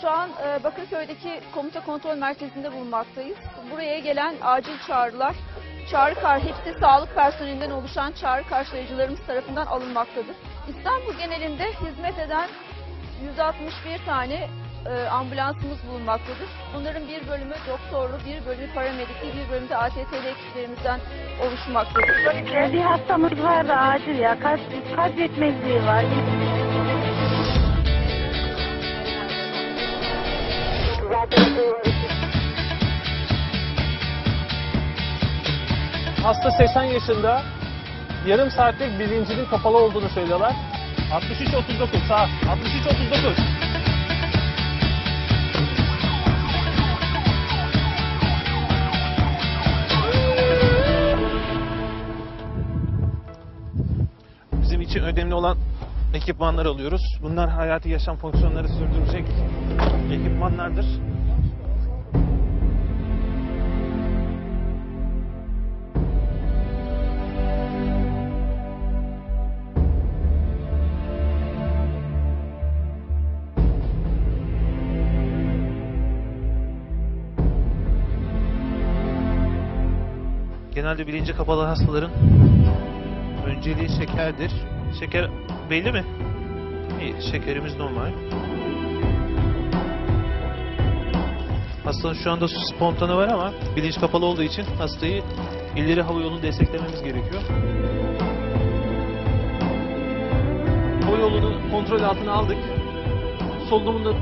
Şu an e, Bakırköy'deki komuta kontrol merkezinde bulunmaktayız. Buraya gelen acil çağrılar, çağrı kar hepsi sağlık personelinden oluşan çağrı karşılayıcılarımız tarafından alınmaktadır. İstanbul genelinde hizmet eden 161 tane e, ambulansımız bulunmaktadır. Bunların bir bölümü doktorlu, bir bölümü paramedikli, bir bölümü de ATT'li ekiplerimizden oluşmaktadır. Bir hastamız vardı acil ya. Kalp, kalp yetmezliği var. Hasta 80 yaşında. Yarım saatlik bilincinin kapalı olduğunu söylüyorlar. 63-39 sağ. 63-39. Bizim için önemli olan ekipmanlar alıyoruz. Bunlar hayati yaşam fonksiyonları sürdürecek ekipmanlardır. Genelde bilinci kapalı hastaların önceliği şekerdir. Şeker belli mi? İyi, şekerimiz normal. Hastanın şu anda spontane var ama bilinç kapalı olduğu için hastayı ileri hava yolunu desteklememiz gerekiyor. Hava yolunu kontrol altına aldık. Solunumunu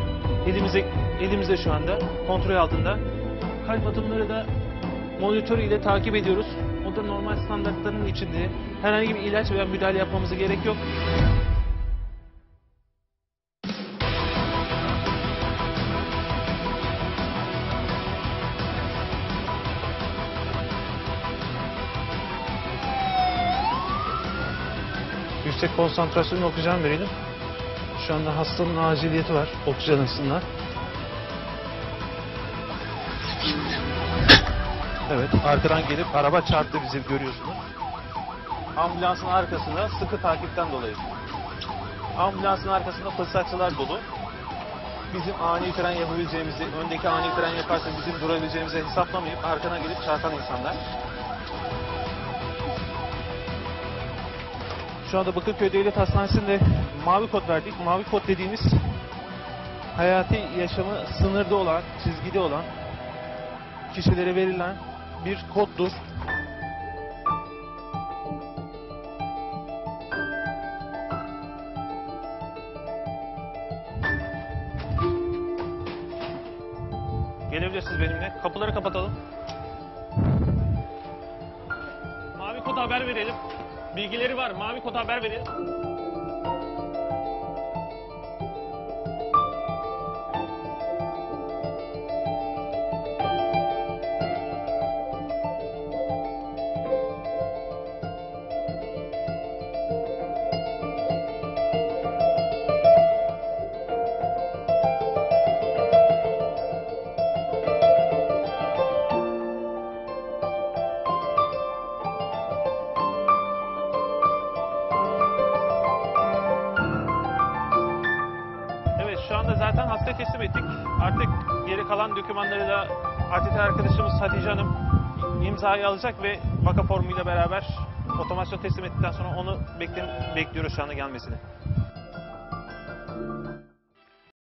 elimize elimizde şu anda kontrol altında. Kalp atımları da monitör ile takip ediyoruz. O da normal standartların içinde. Herhangi bir ilaç veya müdahale yapmamıza gerek yok. Yüksek konsantrasyonlu oksijen verelim. Şu anda hastanın aciliyeti var oksijen açısından. Evet, arkadan gelip araba çarptı bizi görüyorsunuz. Ambulansın arkasında sıkı takipten dolayı. Ambulansın arkasında fırsatçılar dolu. Bizim ani fren yapabileceğimizi, öndeki ani fren yaparsa bizim durabileceğimizi hesaplamayıp arkadan gelip çarpan insanlar. Şu anda Bakırköy Devlet Hastanesi'nde mavi kod verdik. Mavi kod dediğimiz hayati yaşamı sınırda olan, çizgide olan kişilere verilen bir koddur. Gelebilirsiniz benimle. Kapıları kapatalım. Mavi kod haber verelim. Bilgileri var. Mavi kod haber verelim. Zaten hastaya teslim ettik. Artık geri kalan dokümanları da ATT arkadaşımız Hatice Hanım imzayı alacak ve vaka formuyla beraber otomasyon teslim ettikten sonra onu bekliyoruz şu anda gelmesini.